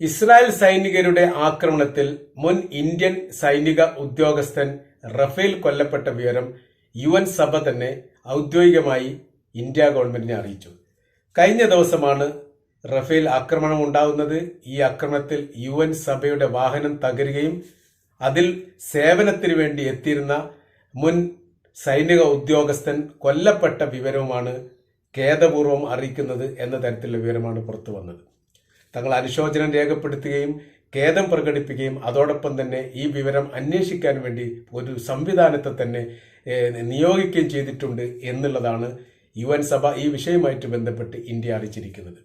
Israel സൈനികരുടെ ആക്രമണത്തിൽ മുൻ ഇന്ത്യൻ സൈനിക ഉദ്യോഗസ്ഥൻ റഫേൽ കൊല്ലപ്പെട്ട വിവരം യു എൻ സഭ തന്നെ ഔദ്യോഗികമായി ഇന്ത്യ ഗവൺമെന്റിനെ അറിയിച്ചു. കഴിഞ്ഞ ദിവസമാണ് റഫേൽ ആക്രമണം ഉണ്ടാകുന്നത് ഈ ആക്രമണത്തിൽ യു എൻ സഭയുടെ വാഹനം തകരുകയും അതിൽ സേവനത്തിന് വേണ്ടി എത്തിയിരുന്ന മുൻ സൈനിക ഉദ്യോഗസ്ഥൻ കൊല്ലപ്പെട്ട വിവരവുമാണ് ഖേദപൂർവം അറിയിക്കുന്നത് എന്ന തരത്തിലുള്ള വിവരമാണ് പുറത്തു വന്നത് തങ്ങൾ അനുശോചനം രേഖപ്പെടുത്തുകയും ഖേദം പ്രകടിപ്പിക്കുകയും അതോടൊപ്പം തന്നെ ഈ വിവരം അന്വേഷിക്കാൻ വേണ്ടി ഒരു സംവിധാനത്തെ തന്നെ നിയോഗിക്കുകയും ചെയ്തിട്ടുണ്ട് എന്നുള്ളതാണ് യു എൻ സഭ ഈ വിഷയവുമായിട്ട് ബന്ധപ്പെട്ട് ഇന്ത്യ അറിയിച്ചിരിക്കുന്നത്.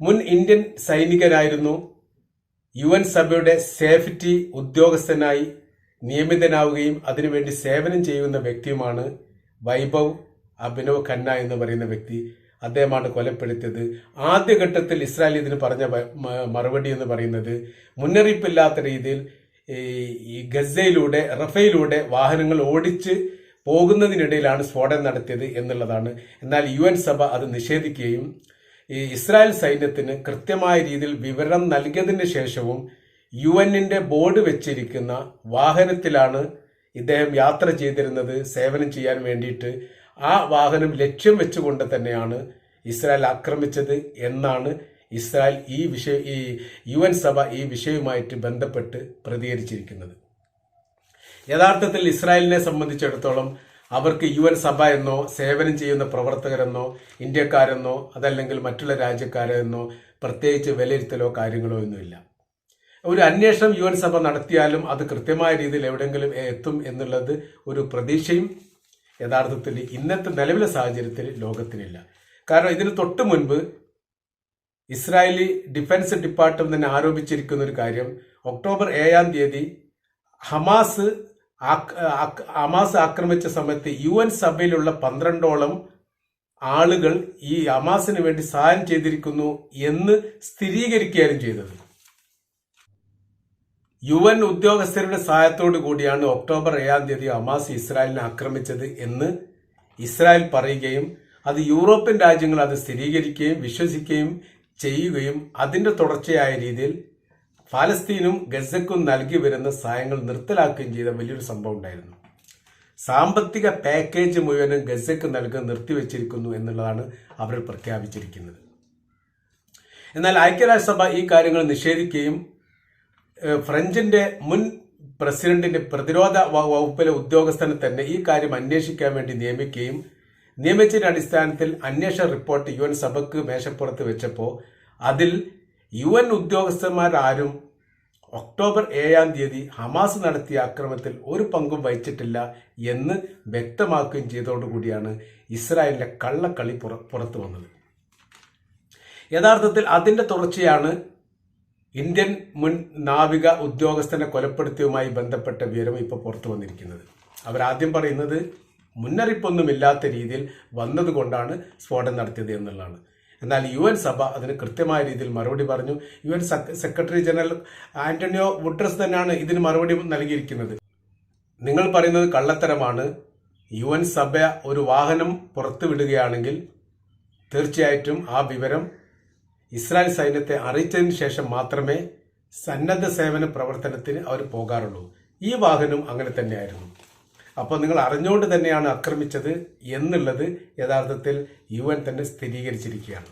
മുൻ ഇന്ത്യൻ സൈനികനായിരുന്നു യു എൻ സഭയുടെ സേഫ്റ്റി ഉദ്യോഗസ്ഥനായി നിയമിതനാവുകയും അതിനുവേണ്ടി സേവനം ചെയ്യുന്ന വ്യക്തിയുമാണ് വൈഭവ് അഭിനവ് ഖന്ന എന്ന് പറയുന്ന വ്യക്തി. അദ്ദേഹമാണ് കൊലപ്പെടുത്തിയത്. ആദ്യഘട്ടത്തിൽ ഇസ്രായേൽ ഇതിന് പറഞ്ഞ മറുപടി എന്ന് പറയുന്നത് മുന്നറിയിപ്പില്ലാത്ത രീതിയിൽ ഈ ഗസയിലൂടെ റഫയിലൂടെ വാഹനങ്ങൾ ഓടിച്ച് പോകുന്നതിനിടയിലാണ് സ്ഫോടനം നടത്തിയത് എന്നുള്ളതാണ്. എന്നാൽ യു എൻ സഭ അത് നിഷേധിക്കുകയും ഈ ഇസ്രായേൽ സൈന്യത്തിന് കൃത്യമായ രീതിയിൽ വിവരം നൽകിയതിന് ശേഷവും യു എന്നിന്റെ ബോർഡ് വെച്ചിരിക്കുന്ന വാഹനത്തിലാണ് ഇദ്ദേഹം യാത്ര ചെയ്തിരുന്നത്. സേവനം ചെയ്യാൻ വേണ്ടിയിട്ട് ആ വാഹനം ലക്ഷ്യം വെച്ചുകൊണ്ട് തന്നെയാണ് ഇസ്രായേൽ ആക്രമിച്ചത് എന്നാണ് ഇസ്രായേൽ ഈ വിഷയ ഈ യു എൻ സഭ ഈ വിഷയവുമായിട്ട് ബന്ധപ്പെട്ട് പ്രതികരിച്ചിരിക്കുന്നത്. യഥാർത്ഥത്തിൽ ഇസ്രായേലിനെ സംബന്ധിച്ചിടത്തോളം അവർക്ക് യു എൻ സഭ എന്നോ സേവനം ചെയ്യുന്ന പ്രവർത്തകരെന്നോ ഇന്ത്യക്കാരെന്നോ അതല്ലെങ്കിൽ മറ്റുള്ള രാജ്യക്കാരെന്നോ പ്രത്യേകിച്ച് വിലയിരുത്തലോ കാര്യങ്ങളോ ഒന്നുമില്ല. ഒരു അന്വേഷണം യു എൻ സഭ നടത്തിയാലും അത് കൃത്യമായ രീതിയിൽ എവിടെയെങ്കിലും എത്തും എന്നുള്ളത് ഒരു പ്രതീക്ഷയും യഥാർത്ഥത്തിൽ ഇന്നത്തെ നിലവിലെ സാഹചര്യത്തിൽ ലോകത്തിനില്ല. കാരണം ഇതിന് തൊട്ട് മുൻപ് ഇസ്രായേലി ഡിഫൻസ് ഡിപ്പാർട്ട്മെന്റ് തന്നെ ആരോപിച്ചിരിക്കുന്ന ഒരു കാര്യം ഒക്ടോബർ ഏഴാം തീയതി ഹമാസ് ഹമാസ് ആക്രമിച്ച സമയത്ത് യു എൻ സഭയിലുള്ള പന്ത്രണ്ടോളം ആളുകൾ ഈ ഹമാസിന് വേണ്ടി സഹായം ചെയ്തിരിക്കുന്നു എന്ന് സ്ഥിരീകരിക്കുകയായിരുന്നു ചെയ്തത്. യു എൻ ഉദ്യോഗസ്ഥരുടെ സഹായത്തോടു കൂടിയാണ് ഒക്ടോബർ ഏഴാം തീയതി ഹമാസ് ഇസ്രായേലിനെ ആക്രമിച്ചത് എന്ന് ഇസ്രായേൽ പറയുകയും അത് യൂറോപ്യൻ രാജ്യങ്ങൾ അത് സ്ഥിരീകരിക്കുകയും വിശ്വസിക്കുകയും ചെയ്യുകയും അതിന്റെ തുടർച്ചയായ രീതിയിൽ ഫലസ്തീനും ഗസക്കും നൽകി വരുന്ന സഹായങ്ങൾ നിർത്തലാക്കുകയും ചെയ്ത വലിയൊരു സംഭവം ഉണ്ടായിരുന്നു. സാമ്പത്തിക പാക്കേജ് മുഴുവനും ഗസക്ക് നൽകാൻ നിർത്തിവെച്ചിരിക്കുന്നു എന്നുള്ളതാണ് അവർ പ്രഖ്യാപിച്ചിരിക്കുന്നത്. എന്നാൽ ഐക്യരാഷ്ട്രസഭ ഈ കാര്യങ്ങൾ നിഷേധിക്കുകയും ഫ്രഞ്ചിന്റെ മുൻ പ്രസിഡന്റിന്റെ പ്രതിരോധ വകുപ്പിലെ ഉദ്യോഗസ്ഥനെ തന്നെ ഈ കാര്യം അന്വേഷിക്കാൻ വേണ്ടി നിയമിക്കുകയും നിയമിച്ചതിന്റെ അടിസ്ഥാനത്തിൽ അന്വേഷണ റിപ്പോർട്ട് യു എൻ സഭയ്ക്ക് മേശപ്പുറത്ത് വെച്ചപ്പോൾ അതിൽ യു എൻ ഉദ്യോഗസ്ഥന്മാരാരും ഒക്ടോബർ ഏഴാം തീയതി ഹമാസ് നടത്തിയ ആക്രമണത്തിൽ ഒരു പങ്കും വഹിച്ചിട്ടില്ല എന്ന് വ്യക്തമാക്കുകയും ചെയ്തതോടുകൂടിയാണ് ഇസ്രായേലിന്റെ കള്ളക്കളി പുറ- പുറത്തു വന്നത്. യഥാർത്ഥത്തിൽ അതിന്റെ തുടർച്ചയാണ് ഇന്ത്യൻ മുൻ നാവിക ഉദ്യോഗസ്ഥനെ കൊലപ്പെടുത്തിയുമായി ബന്ധപ്പെട്ട വിവരം ഇപ്പോൾ പുറത്തു വന്നിരിക്കുന്നത്. അവരാദ്യം പറയുന്നത് മുന്നറിയിപ്പൊന്നുമില്ലാത്ത രീതിയിൽ വന്നതുകൊണ്ടാണ് സ്ഫോടനം നടത്തിയത് എന്നുള്ളതാണ്. എന്നാൽ യു എൻ സഭ അതിന് കൃത്യമായ രീതിയിൽ മറുപടി പറഞ്ഞു. U N secretary general Antonio Guterres തന്നെയാണ് ഇതിന് മറുപടി നൽകിയിരിക്കുന്നത്. നിങ്ങൾ പറയുന്നത് കള്ളത്തരമാണ്. യു എൻ സഭ ഒരു വാഹനം പുറത്തുവിടുകയാണെങ്കിൽ തീർച്ചയായിട്ടും ആ വിവരം ഇസ്രായേൽ സൈന്യത്തെ അറിയിച്ചതിന് ശേഷം മാത്രമേ സന്നദ്ധ സേവന പ്രവർത്തനത്തിന് അവർ പോകാറുള്ളൂ. ഈ വാഹനം അങ്ങനെ തന്നെയായിരുന്നു. അപ്പോൾ നിങ്ങൾ അറിഞ്ഞുകൊണ്ട് തന്നെയാണ് ആക്രമിച്ചത് എന്നുള്ളത് യഥാർത്ഥത്തിൽ യു എൻ തന്നെ സ്ഥിരീകരിച്ചിരിക്കുകയാണ്.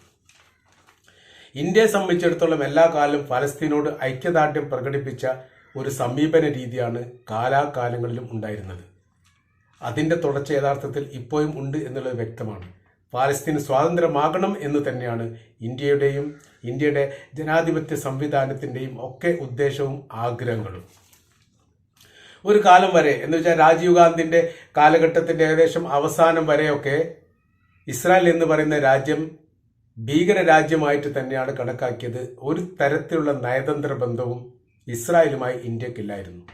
ഇന്ത്യയെ സംബന്ധിച്ചിടത്തോളം എല്ലാ കാലം ഫലസ്തീനോട് ഐക്യദാർഢ്യം പ്രകടിപ്പിച്ച ഒരു സമീപന രീതിയാണ് കാലാകാലങ്ങളിലും ഉണ്ടായിരുന്നത്. അതിന്റെ തുടർച്ച യഥാർത്ഥത്തിൽ ഇപ്പോഴും ഉണ്ട് എന്നുള്ളത് വ്യക്തമാണ്. പാലസ്തീന് സ്വാതന്ത്ര്യമാകണം എന്ന് തന്നെയാണ് ഇന്ത്യയുടെയും ഇന്ത്യയുടെ ജനാധിപത്യ സംവിധാനത്തിന്റെയും ഒക്കെ ഉദ്ദേശവും ആഗ്രഹങ്ങളും. ഒരു കാലം വരെ എന്ന് വെച്ചാൽ രാജീവ് ഗാന്ധിന്റെ കാലഘട്ടത്തിന്റെ ഏകദേശം അവസാനം വരെയൊക്കെ ഇസ്രായേൽ എന്ന് പറയുന്ന രാജ്യം ഭീകര രാജ്യമായിട്ട് തന്നെയാണ് കണക്കാക്കിയത്. ഒരു തരത്തിലുള്ള നയതന്ത്ര ബന്ധവും ഇസ്രായേലുമായി ഇന്ത്യക്കില്ലായിരുന്നു.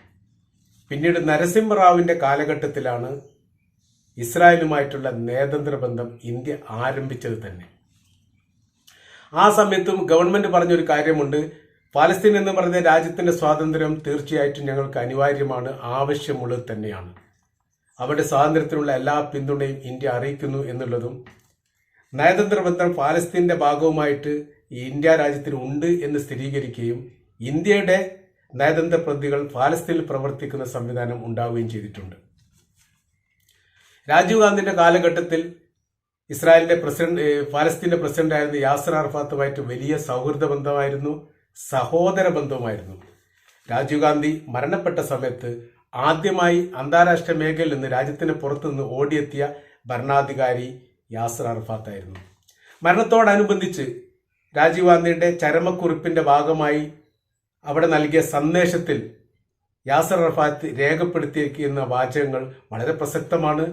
പിന്നീട് നരസിംഹറാവുവിന്റെ കാലഘട്ടത്തിലാണ് ഇസ്രായേലുമായിട്ടുള്ള നയതന്ത്ര ബന്ധം ഇന്ത്യ ആരംഭിച്ചത് തന്നെ. ആ സമയത്തും ഗവൺമെന്റ് പറഞ്ഞൊരു കാര്യമുണ്ട്. പാലസ്തീൻ എന്ന് പറയുന്ന രാജ്യത്തിന്റെ സ്വാതന്ത്ര്യം തീർച്ചയായിട്ടും ഞങ്ങൾക്ക് അനിവാര്യമാണ് ആവശ്യമുള്ളത് തന്നെയാണ്. അവരുടെ സ്വാതന്ത്ര്യത്തിനുള്ള എല്ലാ പിന്തുണയും ഇന്ത്യ അറിയിക്കുന്നു എന്നുള്ളതും നയതന്ത്ര ബന്ധം പാലസ്തീന്റെ ഭാഗവുമായിട്ട് ഇന്ത്യ രാജ്യത്തിന് ഉണ്ട് എന്ന് സ്ഥിരീകരിക്കുകയും ഇന്ത്യയുടെ നയതന്ത്ര പ്രതികൾ പാലസ്തീനിൽ പ്രവർത്തിക്കുന്ന സംവിധാനം ഉണ്ടാവുകയും ചെയ്തിട്ടുണ്ട്. രാജീവ് ഗാന്ധിന്റെ കാലഘട്ടത്തിൽ ഇസ്രായേലിന്റെ പ്രസിഡന്റ് പാലസ്തീന്റെ പ്രസിഡന്റായിരുന്ന യാസർ അറഫാത്തുമായിട്ട് വലിയ സൗഹൃദ ബന്ധമായിരുന്നു സഹോദര ബന്ധവുമായിരുന്നു. രാജീവ് ഗാന്ധി മരണപ്പെട്ട സമയത്ത് ആദ്യമായി അന്താരാഷ്ട്ര മേഖലയിൽ നിന്ന് രാജ്യത്തിന് പുറത്തുനിന്ന് ഓടിയെത്തിയ ഭരണാധികാരി യാസർ അറഫാത്തായിരുന്നു മരണത്തോടനുബന്ധിച്ച് രാജീവ് ഗാന്ധിയുടെ ചരമക്കുറിപ്പിന്റെ ഭാഗമായി അവിടെ നൽകിയ സന്ദേശത്തിൽ യാസർ അറഫാത്ത് രേഖപ്പെടുത്തിയിരിക്കുന്ന വാചകങ്ങൾ വളരെ പ്രസക്തമാണ്.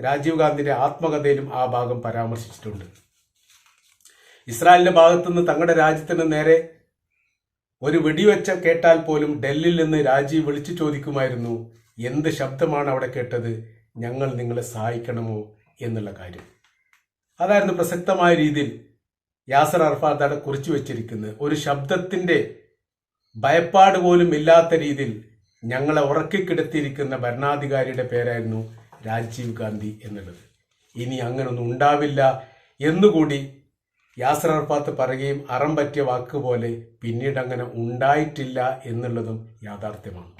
രാജീവ് ഗാന്ധിയുടെ ആത്മകഥയിലും ആ ഭാഗം പരാമർശിച്ചിട്ടുണ്ട്. ഇസ്രായേലിന്റെ ഭാഗത്തുനിന്ന് തങ്ങളുടെ രാജ്യത്തിന് നേരെ ഒരു വെടിവെച്ച കേട്ടാൽ പോലും ഡൽഹിയിൽ നിന്ന് രാജീവ് വിളിച്ചു ചോദിക്കുമായിരുന്നു എന്ത് ശബ്ദമാണ് അവിടെ കേട്ടത്? ഞങ്ങൾ നിങ്ങളെ സഹായിക്കണമോ? എന്നുള്ള കാര്യം. അതായിരുന്നു പ്രസക്തമായ രീതിയിൽ യാസർ അർഫാത്ത് അവിടെ കുറിച്ചു വെച്ചിരിക്കുന്നത്. ഒരു ശബ്ദത്തിന്റെ ഭയപ്പാട് പോലും ഇല്ലാത്ത രീതിയിൽ ഞങ്ങളെ ഉറക്കിക്കിടത്തിയിരിക്കുന്ന ഭരണാധികാരിയുടെ പേരായിരുന്നു രാജീവ് ഗാന്ധി എന്നുള്ളത്. ഇനി അങ്ങനൊന്നും ഉണ്ടാവില്ല എന്നുകൂടി യാസർ അർഫാത്ത് പറയുകയും അറം പറ്റിയ വാക്കുപോലെ പിന്നീട് അങ്ങനെ ഉണ്ടായിട്ടില്ല എന്നുള്ളതും യാഥാർത്ഥ്യമാണ്.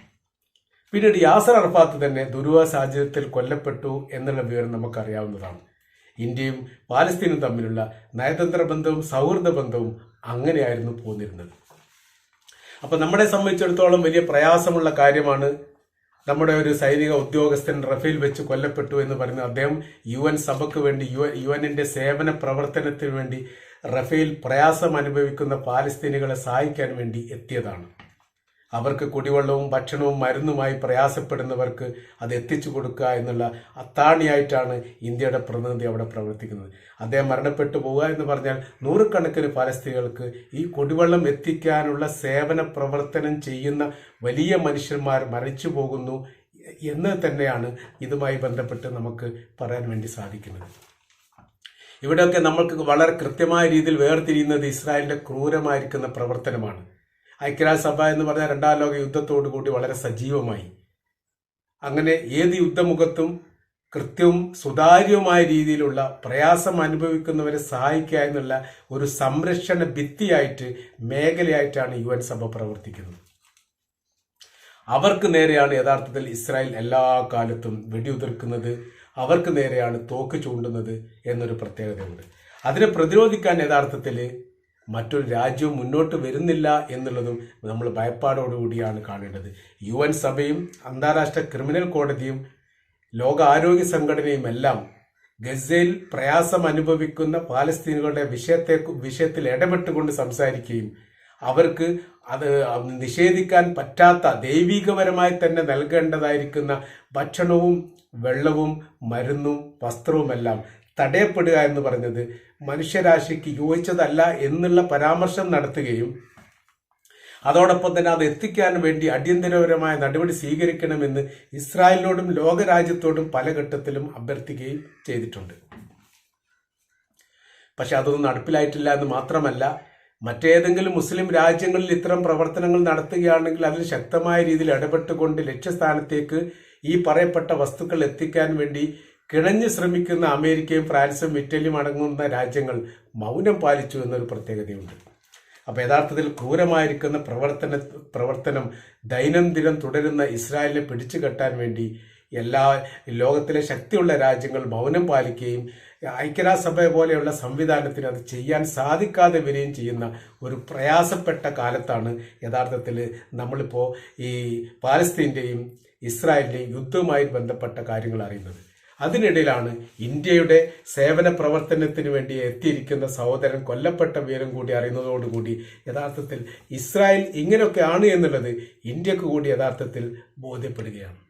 പിന്നീട് യാസർ അർഫാത്ത് തന്നെ ദുരൂഹ സാഹചര്യത്തിൽ കൊല്ലപ്പെട്ടു എന്നുള്ള വിവരം നമുക്കറിയാവുന്നതാണ്. ഇന്ത്യയും പാലസ്തീനും തമ്മിലുള്ള നയതന്ത്ര ബന്ധവും സൗഹൃദ ബന്ധവും അങ്ങനെയായിരുന്നു പോന്നിരുന്നത്. അപ്പൊ നമ്മളെ സംബന്ധിച്ചിടത്തോളം വലിയ പ്രയാസമുള്ള കാര്യമാണ് നമ്മുടെ ഒരു സൈനിക ഉദ്യോഗസ്ഥൻ റഫേൽ വെച്ച് കൊല്ലപ്പെട്ടു എന്ന് പറയുന്നത് അദ്ദേഹം യു എൻ സഭയ്ക്ക് വേണ്ടി യു യു എന്നിന്റെ സേവന പ്രവർത്തനത്തിന് വേണ്ടി റഫേൽ പ്രയാസം അനുഭവിക്കുന്ന പാലസ്തീനികളെ സഹായിക്കാൻ വേണ്ടി എത്തിയതാണ്. അവർക്ക് കുടിവെള്ളവും ഭക്ഷണവും മരുന്നുമായി പ്രയാസപ്പെടുന്നവർക്ക് അത് എത്തിച്ചു കൊടുക്കുക എന്നുള്ള അത്താണിയായിട്ടാണ് ഇന്ത്യയുടെ പ്രതിനിധി അവിടെ പ്രവർത്തിക്കുന്നത്. അദ്ദേഹം മരണപ്പെട്ടു പോവുക എന്ന് പറഞ്ഞാൽ നൂറുകണക്കിന് പാലസ്തീനികൾക്ക് ഈ കുടിവെള്ളം എത്തിക്കാനുള്ള സേവന പ്രവർത്തനം ചെയ്യുന്ന വലിയ മനുഷ്യന്മാർ മരിച്ചു പോകുന്നു എന്ന് തന്നെയാണ് ഇതുമായി ബന്ധപ്പെട്ട് നമുക്ക് പറയാൻ വേണ്ടി സാധിക്കുന്നത്. ഇവിടെയൊക്കെ നമ്മൾക്ക് വളരെ കൃത്യമായ രീതിയിൽ വേർതിരിയുന്നത് ഇസ്രായേലിന്റെ ക്രൂരമായിരിക്കുന്ന പ്രവർത്തനമാണ്. ഐക്യരാഷ്ട്രസഭ എന്ന് പറഞ്ഞാൽ രണ്ടാം ലോക യുദ്ധത്തോടു കൂടി വളരെ സജീവമായി. അങ്ങനെ ഏത് യുദ്ധമുഖത്തും കൃത്യവും സുതാര്യവുമായ രീതിയിലുള്ള പ്രയാസം അനുഭവിക്കുന്നവരെ സഹായിക്കുക എന്നുള്ള ഒരു സംരക്ഷണ ഭിത്തിയായിട്ട് മേഖലയായിട്ടാണ് യു എൻ സഭ പ്രവർത്തിക്കുന്നത്. അവർക്ക് നേരെയാണ് യഥാർത്ഥത്തിൽ ഇസ്രായേൽ എല്ലാ കാലത്തും വെടിയുതിർക്കുന്നത്. അവർക്ക് നേരെയാണ് തോക്ക് ചൂണ്ടുന്നത് എന്നൊരു പ്രത്യേകതയുണ്ട്. അതിനെ പ്രതിരോധിക്കാൻ യഥാർത്ഥത്തിൽ മറ്റൊരു രാജ്യവും മുന്നോട്ട് വരുന്നില്ല എന്നുള്ളതും നമ്മൾ ഭയപ്പാടോടുകൂടിയാണ് കാണേണ്ടത്. യു എൻ സഭയും അന്താരാഷ്ട്ര ക്രിമിനൽ കോടതിയും ലോകാരോഗ്യ സംഘടനയും എല്ലാം ഗസയിൽ പ്രയാസം അനുഭവിക്കുന്ന പാലസ്തീനുകളുടെ വിഷയത്തെ വിഷയത്തിൽ ഇടപെട്ടുകൊണ്ട് സംസാരിക്കുകയും അവർക്ക് അത് നിഷേധിക്കാൻ പറ്റാത്ത ദൈവികപരമായി തന്നെ നൽകേണ്ടതായിരിക്കുന്ന ഭക്ഷണവും വെള്ളവും മരുന്നും വസ്ത്രവുമെല്ലാം തടയപ്പെടുക എന്ന് പറഞ്ഞത് മനുഷ്യരാശിക്ക് യോജിച്ചതല്ല എന്നുള്ള പരാമർശം നടത്തുകയും അതോടൊപ്പം തന്നെ അത് എത്തിക്കാൻ വേണ്ടി അടിയന്തരപരമായ നടപടി സ്വീകരിക്കണമെന്ന് ഇസ്രായേലിനോടും ലോകരാജ്യത്തോടും പല ഘട്ടത്തിലും അഭ്യർത്ഥിക്കുകയും ചെയ്തിട്ടുണ്ട്. പക്ഷെ അതൊന്നും നടപ്പിലായിട്ടില്ല എന്ന് മാത്രമല്ല മറ്റേതെങ്കിലും മുസ്ലിം രാജ്യങ്ങളിൽ ഇത്തരം പ്രവർത്തനങ്ങൾ നടത്തുകയാണെങ്കിൽ അതിൽ ശക്തമായ രീതിയിൽ ഇടപെട്ടുകൊണ്ട് ലക്ഷ്യസ്ഥാനത്തേക്ക് ഈ പറയപ്പെട്ട വസ്തുക്കൾ എത്തിക്കാൻ വേണ്ടി കിണഞ്ഞു ശ്രമിക്കുന്ന അമേരിക്കയും ഫ്രാൻസും ഇറ്റലിയും അടങ്ങുന്ന രാജ്യങ്ങൾ മൗനം പാലിച്ചു എന്നൊരു പ്രത്യേകതയുണ്ട്. അപ്പോൾ യഥാർത്ഥത്തിൽ ക്രൂരമായിരിക്കുന്ന പ്രവർത്തന പ്രവർത്തനം ദൈനംദിനം തുടരുന്ന ഇസ്രായേലിനെ പിടിച്ചു കെട്ടാൻ വേണ്ടി എല്ലാ ലോകത്തിലെ ശക്തിയുള്ള രാജ്യങ്ങൾ മൗനം പാലിക്കുകയും ഐക്യരാഷ്ട്രസഭ പോലെയുള്ള സംവിധാനത്തിന് അത് ചെയ്യാൻ സാധിക്കാതെ വരികയും ചെയ്യുന്ന ഒരു പ്രയാസപ്പെട്ട കാലത്താണ് യഥാർത്ഥത്തിൽ നമ്മളിപ്പോൾ ഈ പാലസ്തീന്റെയും ഇസ്രായേലിന്റെയും യുദ്ധവുമായി ബന്ധപ്പെട്ട കാര്യങ്ങൾ അറിയുന്നത്. അതിനിടയിലാണ് ഇന്ത്യയുടെ സേവന പ്രവർത്തനത്തിന് വേണ്ടി എത്തിയിരിക്കുന്ന സഹോദരൻ കൊല്ലപ്പെട്ട വിവരം കൂടി അറിയുന്നതോടുകൂടി യഥാർത്ഥത്തിൽ ഇസ്രായേൽ ഇങ്ങനെയൊക്കെയാണ് എന്നുള്ളത് ഇന്ത്യയ്ക്ക് കൂടി യഥാർത്ഥത്തിൽ ബോധ്യപ്പെടുകയാണ്.